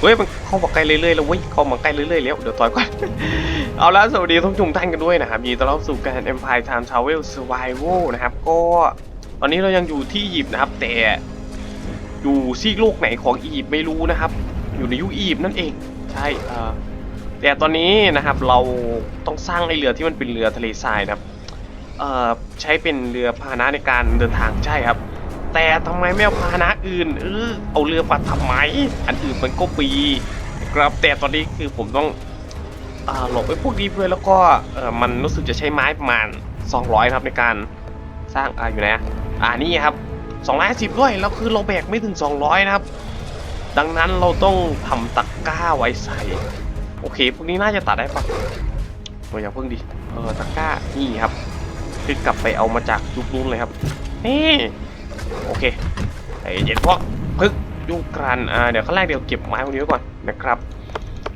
เฮ้ยมันเข้ามาใกล้เรื่อยๆแล้วเว้ยเข้ามาใกล้เรื่อยๆแล้วเดี๋ยวต่อยก่อนเอาละสวัสดีทุกทุกท่านกันด้วยนะครับยินดีต้อนรับสู่การ Empire Time Travel Survival นะครับ ก็ตอนนี้เรายังอยู่ที่อียิปต์นะครับ แต่อยู่ซีกโลกไหนของอียิปต์ไม่รู้นะครับ อยู่ในยุคอียิปต์นั่นเองใช่แต่ตอนนี้นะครับเราต้องสร้างไอเรือที่มันเป็นเรือทะเลทรายนะครับใช้เป็นเรือพาหนะในการเดินทางใช่ครับ แต่ทำไมไม่เอาพาหนะอื่น เออเอาเรือมาทำไม อันอื่นมันก็ปีครับแต่ตอนนี้คือผมต้องอาหลบไอ้พวกนี้ด้วยแล้วก็เออมันรู้สึกจะใช้ไม้ประมาณ 200ครับในการสร้างอ่าอยู่ไหนอะอ่านี่ครับ250ด้วยแล้วคือเราแบกไม่ถึง 200 นะครับ ดังนั้นเราต้องทำตะกร้าไว้ใส่ โอเค พวกนี้น่าจะตัดได้ปะเราอย่าเพิ่งดิเออตะกร้านี่ครับ คือกลับไปเอามาจากยุคนู้นเลยครับนี่ โอเคใจเย็นพวกพึกยุกรันอ่าเดี๋ยวขั้นแรกเดี๋ยวเก็บไม้พวกนี้ไว้ก่อนนะครับ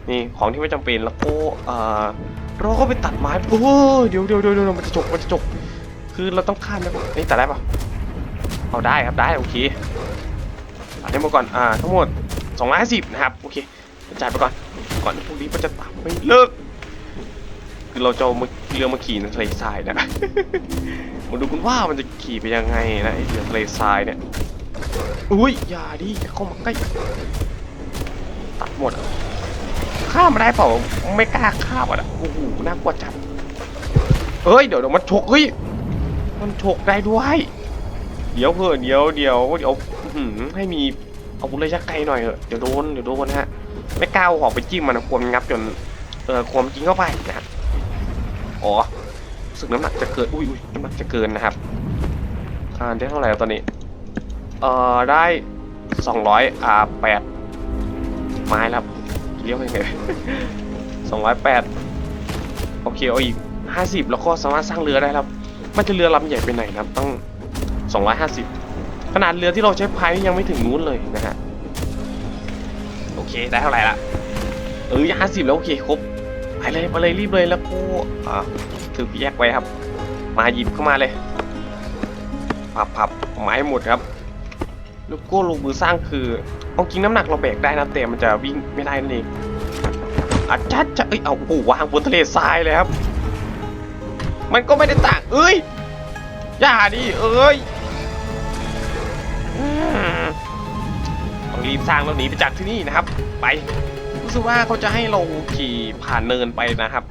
นี่ของที่ไม่จำเป็นแล้วก็เอ่อเราก็ไปตัดไม้โอ้เดี๋ยวเดี๋ยวเดี๋ยวเดี๋ยวมันจะจบมันจะจบคือเราต้องข้ามนะนี่ตัดได้ปะเอาได้ครับได้โอเคตัดได้หมดก่อนอ่าทั้งหมด250นะครับโอเคจ่ายไปก่อนก่อนพวกนี้มันจะตามไม่เลิก คือเราจะเอาเรือมาขี่ในทะเลทรายนะ มาดูกันว่ามันจะขี่ไปยังไงนะไอเรือทะเลทรายเนี่ย อุ้ยอย่าดิเข้ามาใกล้ตัดหมดข้ามาได้เปล่าไม่กล้าข้ามอะโอ้โหน่ากลัวจัดเฮ้ยเดี๋ยวเดี๋ยวมันฉกเฮ้ยมันฉกได้ด้วย เดี๋ยวเพื่อเดี๋ยวเดี๋ยวเดี๋ยวอื้อหือให้มีเอาวุธระยะไกลหน่อยเถอะเดี๋ยวโดนเดี๋ยวโดนฮะไม่กล้าเอาออกไปจิ้มมันนะกลัวมงับจนเออควมจริงเข้าไปนะ อ๋อรู้สึกน้ำหนักจะเกินอุ้ยอุ้ยน้ำหนักจะเกินนะครับอ่าได้เท่าไหร่แล้วตอนนี้ เอ่อ ได้200อ่า8ไม้ล้วครับเรียกว่ายังไง208โอเคเอาอีก50แล้วก็สามารถสร้างเรือได้แล้วมันจะเรือลำใหญ่ไปไหนนะครับต้อง250ขนาดเรือที่เราใช้พายยังไม่ถึงนู้นเลยนะฮะ โอเคได้เท่าไหร่ละ เออ50แล้วโอเคครบ ไปเลยไปเลยรีบเลยแล้วก็อ่าถือแยกไว้ครับ มาหยิบเข้ามาเลยพับพับไม้หมดครับแล้วก็ลงมือสร้างคือเอาจริงน้ำหนักเราแบกได้นะแต่มันจะวิ่งไม่ได้นั่นเองอาจจะจะเอ้ยเอาโอ้โหวางบนทะเลทรายเลยครับ มันก็ไม่ได้ต่างเอ้ยอย่าดิเอ้ยต้องรีบสร้างแล้วหนีไปจากที่นี่นะครับ ไป รู้สึกว่าเขาจะให้เราขี่ผ่านเนินไปนะครับ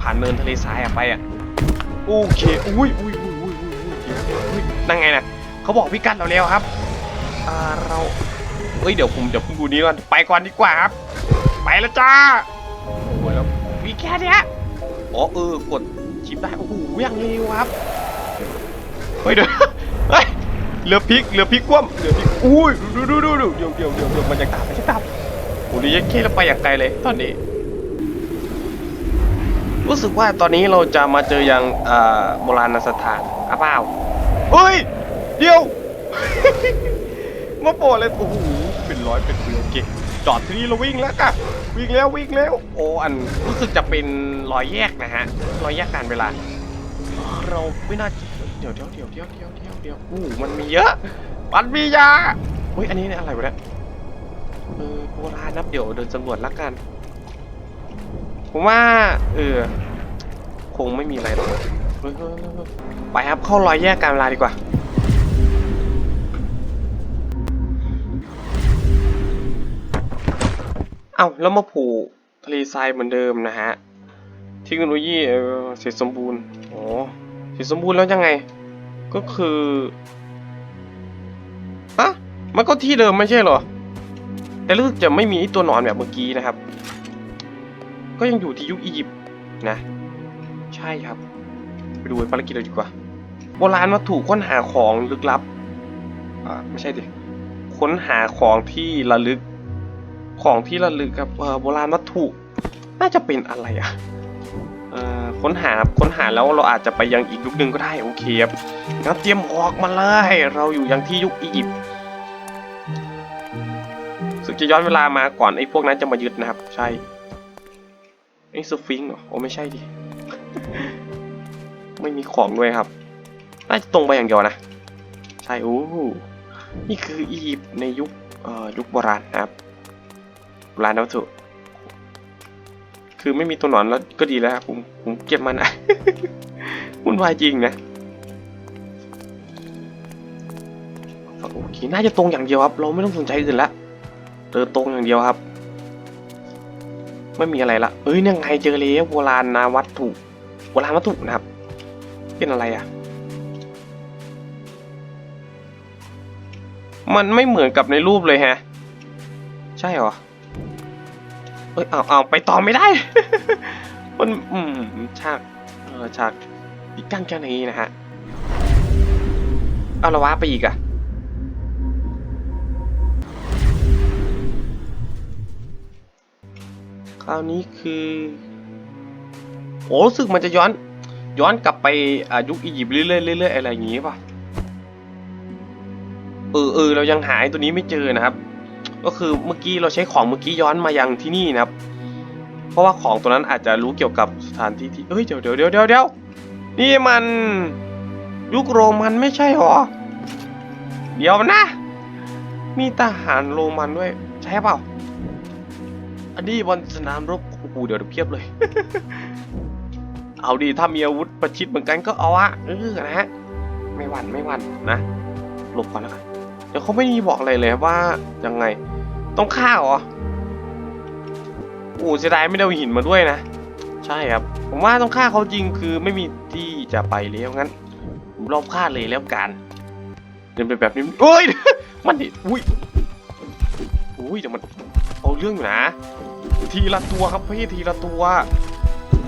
ผ่านเนินทะเลทรายอะไปอะโอเคอุ้ยอุ้ยอุ้ยอุ้ยอุ้ยอุ้ยอุ้ยนั่งไงนะเขาบอกพิกัดเราแล้วครับอ่าเราเอ้ยเดี๋ยวผมเดี๋ยวผมดูนี้ก่อนไปก่อนดีกว่าครับ ไปแล้วจ้าโอ้ยแล้วมีแค่เนี้ยอ๋อเออกดชิปได้โอ้โหยังเร็วครับเฮ้ยเดี๋ยวเฮ้ยเรือพลิกเรือพลิกคว่ำเรือพลิกอุ้ยดูดูดูดูเดี๋ยวเดี๋ยวเดี๋ยวเดี๋ยวมันจะตามมันจะตาม ดียักษ์เข้แล้วไปอย่างไกลเลยตอนนี้ รู้สึกว่าตอนนี้เราจะมาเจอยังอ่าโบราณสถานอะเปล่าเฮ้ย เดี๋ยวมาโปรดเลยโอ้โหเป็นร้อยเป็นเรือเก่งจอดที่นี่เราวิ่งแล้วกันวิ่งแล้ววิ่งแล้ว โอ้อันรู้สึกจะเป็นรอยแยกนะฮะรอยแยกการเวลา เราไม่น่าเดี๋ยวเดี๋ยวเดี๋ยวเดี๋ยวเดี๋ยวเดี๋ยวเดี๋ยวโอ้โหมันมีเยอะ มันมียาเฮ้ยอันนี้เนี่ยอะไรวะเนี่ย เออโบราณนับเดี๋ยวเดินสำรวจละกัน ผมว่า เออ คงไม่มีอะไรหรอกไปครับเข้ารอยแยกการเวลาดีกว่าเอาแล้วมาผูกทะเลทรายเหมือนเดิมนะฮะเทคโนโลยีเออเสร็จสมบูรณ์โอ๋อเสร็จสมบูรณ์แล้วยังไง ก็คือฮะมันก็ที่เดิมไม่ใช่เหรอ แต่รู้สึกจะไม่มีไอตัวหนอนแบบเมื่อกี้นะครับ ก็ยังอยู่ที่ยุคอียิปต์นะ ใช่ครับ ไปดูภารกิจเลยดีกว่า โบราณวัตถุค้นหาของลึกลับอ่าไม่ใช่ดิค้นหาของที่ระลึกของที่ระลึกครับโบราณวัตถุน่าจะเป็นอะไรอะเอ่อค้นหาค้นหาแล้วเราอาจจะไปยังอีกยุคหนึ่งก็ได้โอเคครับงั้นเตรียมออกมาเลย เราอยู่ยังที่ยุคอียิปต์ สึกจะย้อนเวลามาก่อนไอ้พวกนั้นจะมายึดนะครับ ใช่ไอ้สฟิงค์เหรอโอ้ไม่ใช่ดิ ไม่มีของด้วยครับน่าจะตรงไปอย่างเดียวนะ ใช่โอ้นี่คืออียิปต์ในยุคเอ่อยุคโบราณนะครับโบรานวัตถุคือไม่มีตัวหนอนแล้วก็ดีแล้วครับผมผมเก็บมันอะวุ่นวายจริงนะโอเคน่าจะตรงอย่างเดียวครับ เราไม่ต้องสนใจอื่นละ ดินตรงอย่างเดียวครับ ไม่มีอะไรละเอ้ยยังไงเจอแล้วโบราณนะวัตถุโบราณวัตถุนะครับ เป็นอะไรอะ มันไม่เหมือนกับในรูปเลยฮะ ใช่หรอ เอ้ยเอาเอาไปต่อไม่ได้ มันอืมฉากเออฉากอีกกั้นแค่นี้นะฮะ เอาละวะไปอีกอะค ราวนี้คือ โอ้รู้สึกมันจะย้อน ย้อนกลับไปอายุคอียิปต์เรื่อยๆเรื่อยๆอะไรอย่างงี้ป่ะเออเออเรายังหาไอ้ตัวนี้ไม่เจอนะครับ ก็คือเมื่อกี้เราใช้ของเมื่อกี้ย้อนมายังที่นี่นะครับ เพราะว่าของตัวนั้นอาจจะรู้เกี่ยวกับสถานที่ที่เอ้ยเดี๋ยวเดี๋ยวเดี๋ยวเดี๋ยวเดี๋ยวนี่มันยุคโรมันไม่ใช่หรอ เดี๋ยวนะ มีทหารโรมันด้วย ใช่เปล่า อันนี้บนสนามรบโอ้โหเดี๋ยวเพียบเลย เอาดีถ้ามีอาวุธประชิดเหมือนกันก็เอาอะเออนะฮะไม่หวั่นไม่หวั่นนะหลบก่อนแล้วกันเดี๋ยวเขาไม่มีบอกอะไรเลยว่ายังไง ต้องฆ่าเหรอโอ้เสียดายไม่ได้เอาหินมาด้วยนะ ใช่ครับ ผมว่าต้องฆ่าเขาจริงคือไม่มีที่จะไปแล้วงั้นผมรอบฆ่าเลยแล้วกันเดินไปแบบนี้เอ้ยมันดิอุ้ยอุ้ยเดี๋ยวมันเอาเรื่องอยู่นะ ทีละตัวครับพี่ทีละตัว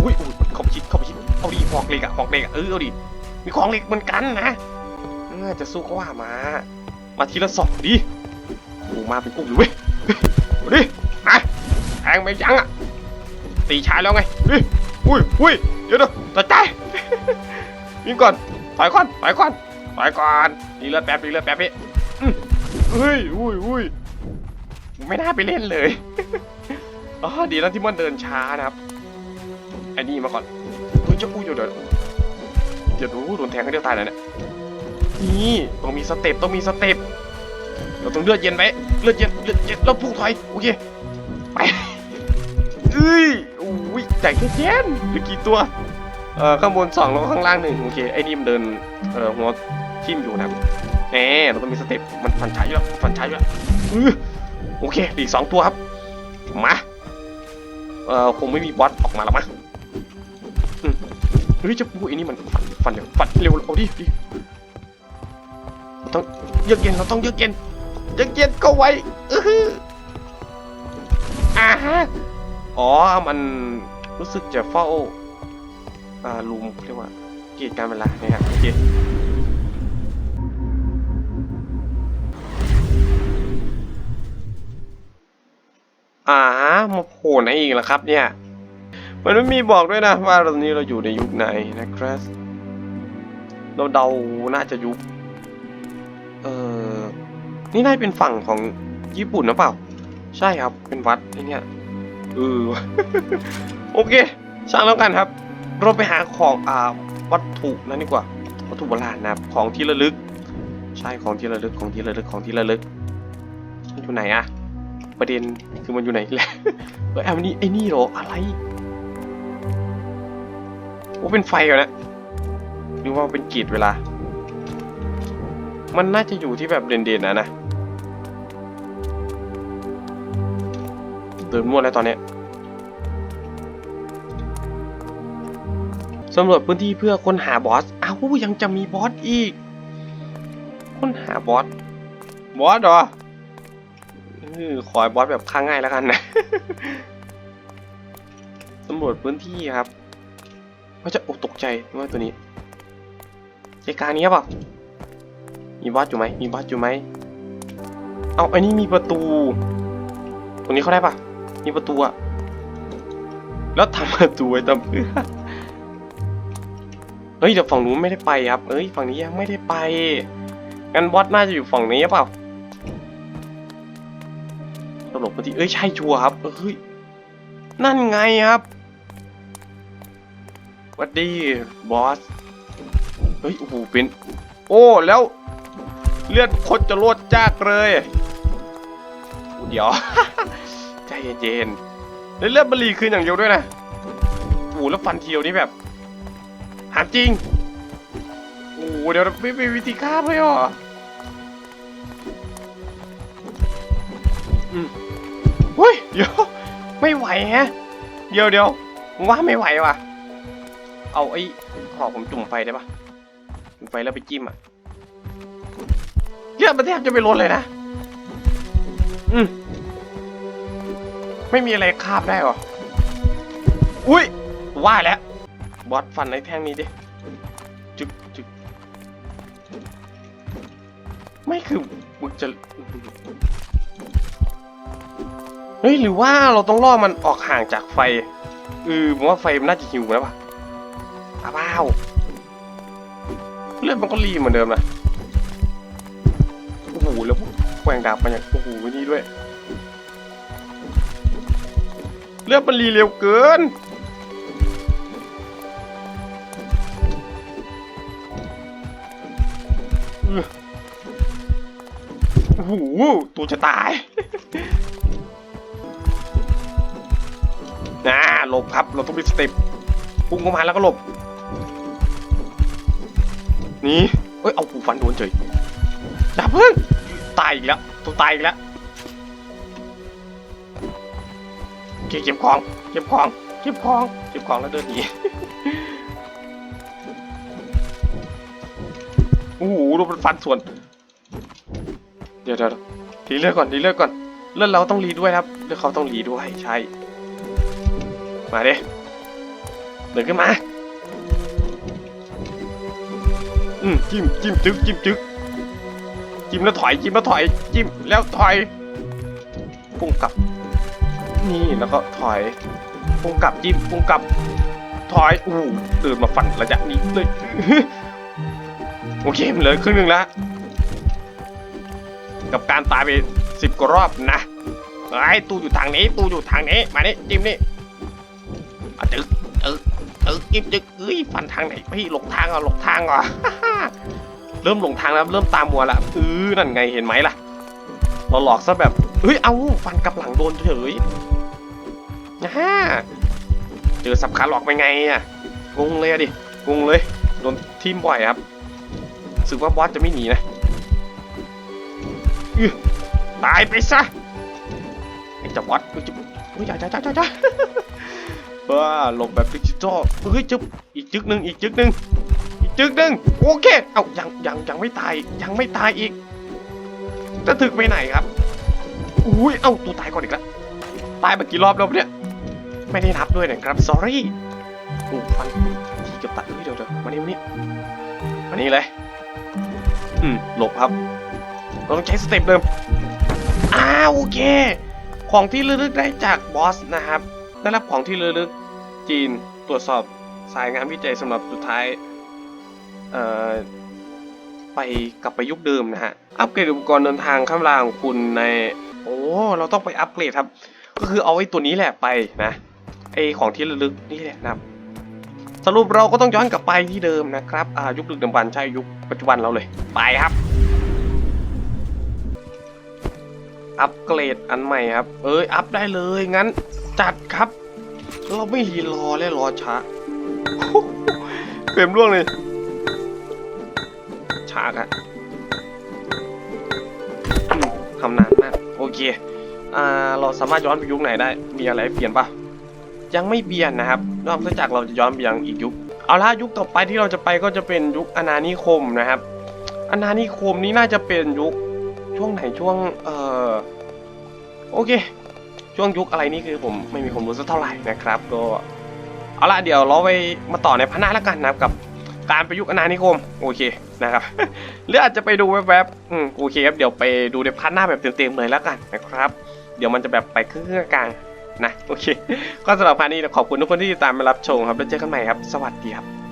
อุ้ยอุ้ยเขาไปชิดเขาไปชิดเอาดิหอกเล็กอะหอกเล็กอะเออเอาดิมีของเล็กเหมือนกันนะเออจะสู้ก็ว่ามา มาทีละสองดิโอ้มาเป็นกลุ่มเลยเว้ยดิมาแทงไม่ยั้งอะตีชายแล้วไงเฮ้ยอุ้ยอุ้ยเดี๋ยวเดี๋ยวตัดใจยิงก่อนถอยก่อนถอยก่อนถอยก่อนดีเลือดแป๊บดีเลือดแป๊บพี่เฮ้ยอุ้ยอุ้ยไม่น่าไปเล่นเลย อ๋อดีแล้วที่มันเดินช้านะครับไอ้นี่มาก่อนเฮ้ยจะอุ้ยเดี๋ยวเดี๋ยวเดี๋ยวดูโดนแทงก็เดียวตายแล้วเนี่ยนี่ต้องมีสเต็ปต้องมีสเต็ปเราต้องเลือดเย็นไว้เลือดเย็นเลือดเย็นแล้วพุ่งถอยโอเคไปเอ้ยโอ้ยใจแค่เย็นเหลือกี่ตัวเอ่อข้างบนสองแล้วก็ข้างล่างหนึ่งโอเคไอ้นี่มันเดินเอ่อหัวทิ่มอยู่นะครับแหมเราต้องมีสเต็ปมันฟันฉายอยู่แล้วฟันฉายอยู่แล้วอื้อโอเคอีกสองตัวครับมา เอ่อคงไม่มีบอสออกมาแล้วมั้งเฮ้ยเจะปูไอ้นี่มันฟันฟันเดี๋ยวฟันเร็วเอาดิดิต้องเยือกเย็นเราต้องเยือกเย็นเยือกเย็นก็ไว้เออหืออ่าฮะอ๋อมันรู้สึกจะเฝ้าอ่าลุมเรียกว่าเกียรติการเวลาเนะครับโอเค อ่ามาโผล่ไหนอีกล่ะครับเนี่ย มันไม่มีบอกด้วยนะว่าตอนนี้เราอยู่ในยุคไหนนะครับ เราเดาน่าจะยุค เออนี่น่าจะเป็นฝั่งของญี่ปุ่นนะเปล่า ใช่ครับ เป็นวัดไอเนี่ยเออโอเค ช่างแล้วกันครับ เราไปหาของอ่าวัตถุนั่นดีกว่า วัตถุโบราณนะครับของที่ระลึก ใช่ของที่ระลึกของที่ระลึกของที่ระลึก อยู่ไหนอะ ประเด็นคือมันอยู่ไหนแหละเออไอ้นี่ไอ้นี่เหรออะไรโอ้เป็นไฟเหรอเนะหรือว่าเป็นกีดเวลา มันน่าจะอยู่ที่แบบเด่นๆนะนะเดินมั่วแล้วตอนเนี้ยสำรวจพื้นที่เพื่อค้นหาบอส อ้าว ยังจะมีบอสอีก ค้นหาบอส บอสเหรอ ออขอให้บอสแบบฆ่าง่ายแล้วกันนะสำรวจพื้นที่ครับว่าจะโอกตกใจว่าตัวนี้ใจกลางนี้หรือเปล่ามีบอสอยู่ไหมมีบอสอยู่ไหมเอาไอ้นี่มีประตู ตรงนี้เขาได้ปะมีประตูอะแล้วทำประตูไว้ทำเพื่อเฮ้ยเดี๋ยวฝั่งนู้นไม่ได้ไปครับเอ้ยฝั่งนี้ยังไม่ได้ไปงั้นบอสน่าจะอยู่ฝั่งนี้เปล่า ลกมาที่เอ้ยใช่ชัวร์ครับเฮ้ยนั่นไงครับหวัดดีบอสเฮ้ยโอ้โหเป็นโอ้แล้วเลือดคนจะโลดจากเลยเดี๋ยวใจเย็นๆแล้วเลือดบรีคืนอย่างเดียวด้วยนะโอ้โหแล้วฟันเทียวนี่แบบหามจริงโอ้โหเดี๋ยวไม่มีวิธีฆ่าเลยเหรออืม เฮ้ยเดี๋ยวไม่ไหวฮะ เดี๋ยวเดี๋ยวว่าไม่ไหวว่ะ เอาไอ้หอผมจุ่มไฟได้ปะจุ่มไฟแล้วไปจิ้มอะเลือดมันแทบจะไม่ลดเลยนะ อืมไม่มีอะไรคาบได้หรอ อุ้ย ว่าแล้ว บอสฟันไอ้แท่งนี้ดิ จึกจึกไม่คือมึงจะ เฮ้ยหรือว่าเราต้องล่อมันออกห่างจากไฟเออผมว่าไฟมันน่าจะหิวแล้วป่ะอ้าวเลือดมันก็รีเหมือนเดิมนะโอ้โหแล้วแกว่งดาบมันอย่างโอ้โหนี่ด้วย เลือดมันรีเร็วเกินโอ้โหตัวจะตาย นะหลบครับ เราต้องมีสเต็ปพุ่งเข้ามาแล้วก็หลบนี่เอ้ยเอาปูฟันโดนเฉยอย่าเพิ่งตายอีกแล้วตัวตายอีกแล้วเก็บของ เก็บของ เก็บของ เก็บของแล้วเดินหนีโอ้โหดูมันฟันสวน เดี๋ยวเดี๋ยวรีเลือดก่อนรีเลือดก่อน เลือดเราต้องรีด้วยครับ เลือดเขาต้องรีด้วยใช่ มาดิเดินขึ้นมา อืมจิ้มจิ้มจึ๊กจิ้มจึ๊กจิ้มแล้วถอยจิ้มแล้วถอยจิ้มแล้วถอยพุ่งกลับ นี่แล้วก็ถอยพุ่งกลับจิ้มพุ่งกลับ ถอยอู้เดินมาฟันระยะนี้เลยโอเคมันเหลือครึ่งหนึ่งแล้ว กับการตายไปสิบกว่ารอบนะไอ้ตู้อยู่ทางนี้ ตู้อยู่ทางนี้ มานี่จิ้มนี่ อาจึ๊กจึกจึ๊กจิ้มจึ๊กเอ้ยฟันทางไหนพี่หลงทางอะหลงทางเหรอเริ่มหลงทางแล้วเริ่มตามมัวละเออนั่นไงเห็นไหมล่ะ เราหลอกซะแบบเฮ้ยเอาฟันกับหลังโดนเฉยนะฮะเจอสับขาหลอกไปไงอะงงเลยอะดิงงเลยโดนทีมบ่อยครับสึกว่าบอสจะไม่หนีนะตายไปซะไอ้เจับอสเฮ้ยจะเฮ้ยจ้าจ้าจ้าจ้า ว้าหลบแบบดิจิตอลเฮ้ยจึ๊บอีกจึ๊กหนึ่งอีกจึ๊กหนึ่งอีกจึ๊กหนึ่งโอเคเอ้ายังยังยังไม่ตายยังไม่ตายอีกจะถึกไปไหนครับอุ้ยเอ้าตัวตายก่อนอีกแล้วตายมากี่รอบแล้วเนี่ยไม่ได้นับด้วยนะครับ sorry โอ้ฟันที่เกือบตัดเฮ้ยเดี๋ยวเดี๋ยวมานี่มานี่มานี่เลยอืมหลบครับเราต้องใช้สเต็ปเดิมอ้าวโอเค ของที่ระลึกได้จากบอสนะครับ ได้รับของที่ระลึกจีนตรวจสอบสายงานวิจัยสำหรับสุดท้ายไปกลับไปยุคเดิมนะฮะ อัปเกรดอุปกรณ์เดินทางข้ามรางของคุณใน โอ้ เราต้องไปอัปเกรดครับ ก็คือเอาไอ้ตัวนี้แหละไปนะ ไอ้ของที่ระลึกนี่แหละนะครับ สรุปเราก็ต้องย้อนกลับไปที่เดิมนะครับ อ่า ยุคดึกดำบรรพ์ใช่ยุคปัจจุบันเราเลย ไปครับ อัปเกรดอันใหม่ครับ เอ้ย อัพได้เลย งั้น จัดครับ เราไม่รีรอและรอช้าเต็มร่วงเลยช้าครับอืมทำนานมากโอเคอ่าเราสามารถย้อนไปยุคไหนได้ มีอะไรให้เปลี่ยนปะยังไม่เปลี่ยนนะครับ นอกจากเราจะย้อนไปยังอีกยุค เอาละยุคต่อไปที่เราจะไปก็จะเป็นยุคอนานิคมนะครับอนานิคมนี้น่าจะเป็นยุคช่วงไหนช่วงเอ่อโอเค ช่วงยุคอะไรนี่คือผมไม่มีความรู้สักเท่าไหร่นะครับ ก็เอาละเดี๋ยวเราไปมาต่อในพร์ทหน้าแล้วกันนะครับกับการประยุกต์อนานิคมโอเคนะครับหรืออาจจะไปดูแวบๆอืมโอเคครับเดี๋ยวไปดูในพาร์ทหน้าแบบเต็มๆเลยแล้วกันนะครับ เดี๋ยวมันจะแบบไปครึ่งกลางๆนะโอเค ก็สำหรับพาร์ทนี้ขอบคุณทุกคนที่ติดตามมารับชมครับแล้วเจอกันใหม่ครับ สวัสดีครับ